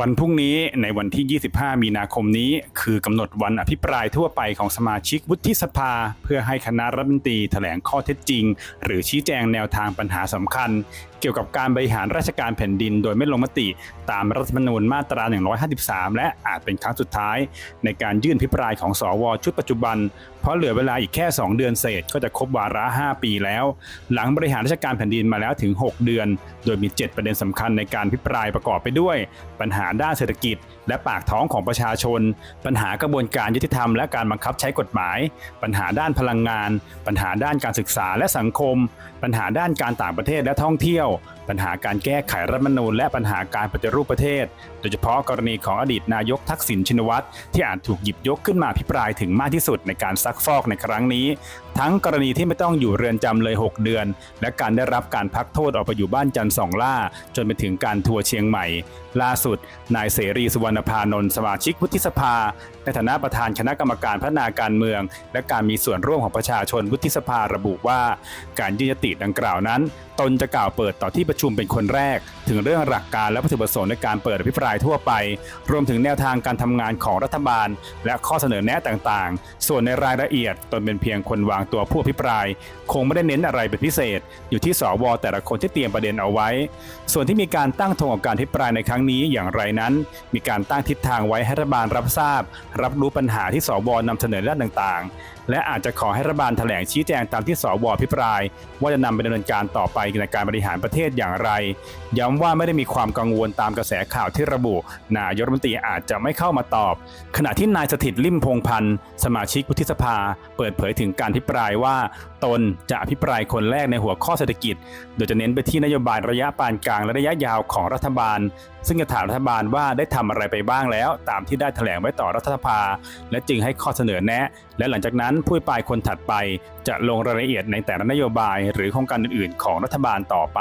วันพรุ่งนี้ในวันที่ 25 มีนาคมนี้ คือกำหนดวันอภิปรายทั่วไปของสมาชิกวุฒิสภา เพื่อให้คณะรัฐมนตรีแถลงข้อเท็จจริง หรือชี้แจงแนวทางปัญหาสำคัญเกี่ยวกับการบริหารราชการแผ่นดิน โดยไม่ลงมติตามรัฐธรรมนูญมาตรา 153 และอาจเป็นครั้งสุดท้าย ในการยื่นอภิปรายของสวชุดปัจจุบัน เพราะเหลือเวลาอีกแค่ 2 เดือนเศษก็จะครบวาระ 5 ปีแล้ว หลังบริหารราชการแผ่นดินมาแล้วถึง 6 เดือน โดยมี 7 ประเด็นสำคัญในการอภิปรายประกอบไปด้วย ปัญหาด้านเศรษฐกิจ และปากท้องของประชาชน ปัญหากระบวนการยุติธรรมและการบังคับใช้กฎหมาย ปัญหาด้านพลังงาน ปัญหาด้านการศึกษาและสังคม ปัญหาด้านการต่างประเทศและท่องเที่ยวปัญหาการแก้ไขรัฐมนูญและปัญหาการปฏิรูปประเทศ โดยเฉพาะกรณีของอดีตนายกทักษิณชินวัตรที่อาจถูกหยิบยกขึ้นมาพิปรายถึงมากที่สุดในการซักฟอกในครั้งนี้ ทั้งกรณีที่ไม่ต้องอยู่เรือนจำเลย 6 เดือน และการได้รับการพักโทษออกไปอยู่บ้านจันทร์สองล่า จนไปถึงการทัวร์เชียงใหม่ ล่าสุด นายเสรีสุวรรณพานนท์สมาชิกวุฒิสภา ในฐานะประธานคณะกรรมการพัฒนาการเมือง และการมีส่วนร่วมของประชาชนวุฒิสภาระบุว่า การยื่นยติดังกล่าวนั้น ตนจะกล่าวเปิดต่อที่ประชุมเป็นคนแรก ถึงเรื่องหลักการและวัตถุประสงค์ในการเปิดอภิปรายทั่วไป รวมถึงแนวทางการทำงานของรัฐบาล และข้อเสนอแนะต่างๆ ส่วนในรายละเอียดตนเป็นเพียงคนวางตัวผู้อภิปราย คงไม่ได้เน้นอะไรเป็นพิเศษ อยู่ที่สวแต่ละคนที่เตรียมประเด็นเอาไว้ ส่วนที่มีการตั้งธงของการอภิปรายในครั้งนี้อย่างไรนั้น มีการตั้งทิศทางไว้ให้รัฐบาลรับทราบรับรู้ปัญหาที่สวนำเสนอด้านต่าง และอาจจะขอให้รัฐบาลแถลงชี้แจงตามที่สวอภิปราย ว่าจะนำไปดำเนินการต่อไปในการบริหารประเทศอย่างไร ย้ำว่าไม่ได้มีความกังวลตามกระแสข่าวที่ระบุ นายกรัฐมนตรีอาจจะไม่เข้ามาตอบ ขณะที่นายสถิตลิมพงพันธ์สมาชิกวุฒิสภา เปิดเผยถึงการอภิปรายว่า ตนจะอภิปรายคนแรกในหัวข้อเศรษฐกิจ โดยจะเน้นไปที่นโยบายระยะปานกลางและระยะยาวของรัฐบาล ซึ่งจะถามรัฐบาลว่าได้ทำอะไรไปบ้างแล้ว ตามที่ได้แถลงไว้ต่อรัฐสภา และจึงให้ข้อเสนอแนะ และหลังจากนั้นผู้อภิปรายคนถัดไป จะลงรายละเอียดในแต่ละนโยบายหรือโครงการอื่นๆ ของรัฐบาลต่อไป